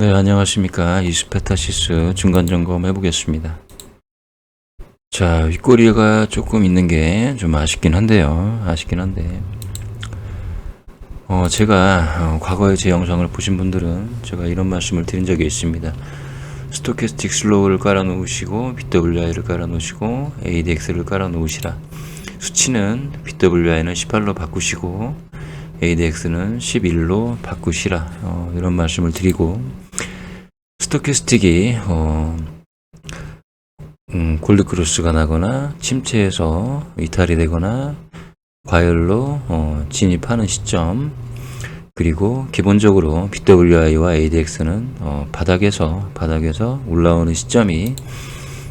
네, 안녕하십니까. 이스페타시스 중간 점검 해보겠습니다. 자, 윗꼬리가 조금 있는 게 좀 아쉽긴 한데요. 아쉽긴 한데. 어, 제가 어, 과거에 제 영상을 보신 분들은 제가 이런 말씀을 드린 적이 있습니다. 스토캐스틱 슬로우를 깔아 놓으시고 BWI를 깔아 놓으시고 ADX를 깔아 놓으시라. 수치는 BWI는 18로 바꾸시고 ADX는 11로 바꾸시라. 어, 이런 말씀을 드리고 스토캐스틱이 어, 음, 골드크로스가 나거나 침체에서 이탈이 되거나 과열로 어, 진입하는 시점 그리고 기본적으로 BWI와 ADX는 어, 바닥에서 바닥에서 올라오는 시점이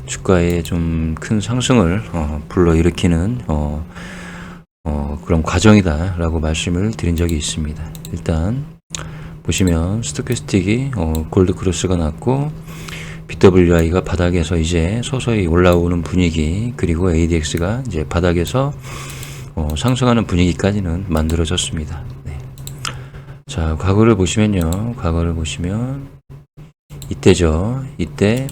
주가에 좀 큰 상승을 어, 불러일으키는 어, 어, 그런 과정이다라고 말씀을 드린 적이 있습니다. 일단 보시면 스토캐스틱이 어, 골드 크로스가 났고 BWI가 바닥에서 이제 서서히 올라오는 분위기 그리고 ADX가 이제 바닥에서 어, 상승하는 분위기까지는 만들어졌습니다. 네. 자, 과거를 보시면요. 과거를 보시면 이때죠. 이때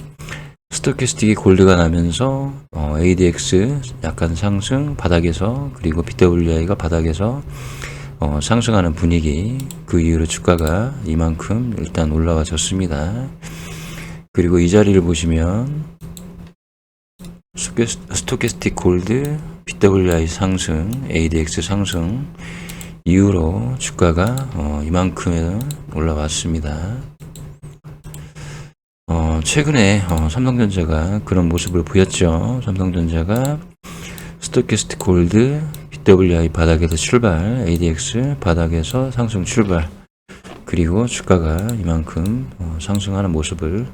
스토캐스틱이 골드가 나면서 어, ADX 약간 상승 바닥에서 그리고 BWI가 바닥에서 어, 상승하는 분위기 그 이후로 주가가 이만큼 일단 올라와 졌습니다. 그리고 이 자리를 보시면 스토캐스- 스토캐스틱 골드 BWI 상승 ADX 상승 이후로 주가가 어, 이만큼 올라왔습니다. 어, 최근에 어, 삼성전자가 그런 모습을 보였죠. 삼성전자가 스토캐스틱 골드, BWI 바닥에서 출발, ADX 바닥에서 상승 출발, 그리고 주가가 이만큼 어, 상승하는 모습을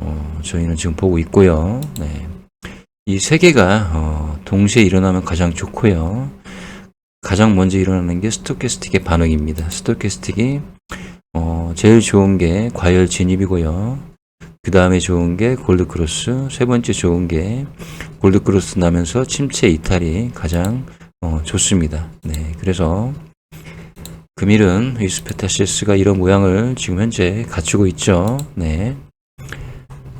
어, 저희는 지금 보고 있고요. 네. 이 세 개가 어, 동시에 일어나면 가장 좋고요. 가장 먼저 일어나는 게 스토캐스틱의 반응입니다. 스토캐스틱이 어, 제일 좋은 게 과열 진입이고요. 그 다음에 좋은 게 골드크로스, 세 번째 좋은 게 골드크로스 나면서 침체 이탈이 가장 어, 좋습니다. 네, 그래서 금일은 위스페타시스가 이런 모양을 지금 현재 갖추고 있죠. 네.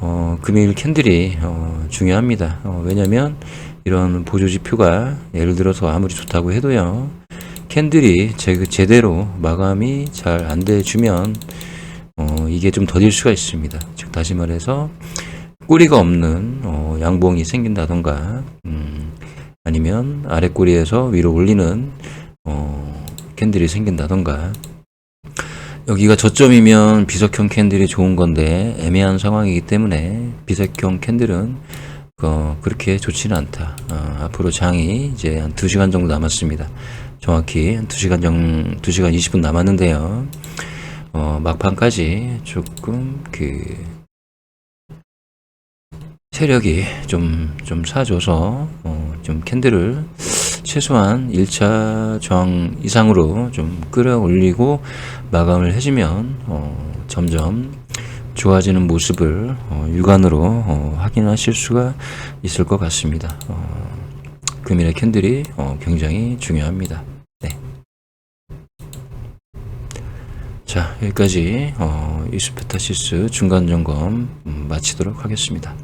어, 금일 캔들이 어, 중요합니다. 어, 왜냐면 이런 보조지표가 예를 들어서 아무리 좋다고 해도요. 캔들이 제, 제대로 마감이 잘 안 돼주면 어, 이게 좀 더딜 수가 있습니다. 즉 다시 말해서 꼬리가 없는 어, 양봉이 생긴다던가 음, 아니면 아래 꼬리에서 위로 올리는 어, 캔들이 생긴다던가 여기가 저점이면 비석형 캔들이 좋은 건데 애매한 상황이기 때문에 비석형 캔들은 어, 그렇게 좋지는 않다. 어, 앞으로 장이 이제 한 2시간 정도 남았습니다. 정확히 한 2시간 정, 2시간 20분 남았는데요. 어, 막판까지 조금 그 세력이 좀, 좀 사줘서 어, 좀 캔들을 최소한 1차 저항 이상으로 좀 끌어올리고 마감을 해주면 어, 점점 좋아지는 모습을 어, 육안으로 어, 확인하실 수가 있을 것 같습니다. 어, 금일의 캔들이 어, 굉장히 중요합니다. 네. 자 여기까지 어, 이스페타시스 중간 점검 음, 마치도록 하겠습니다.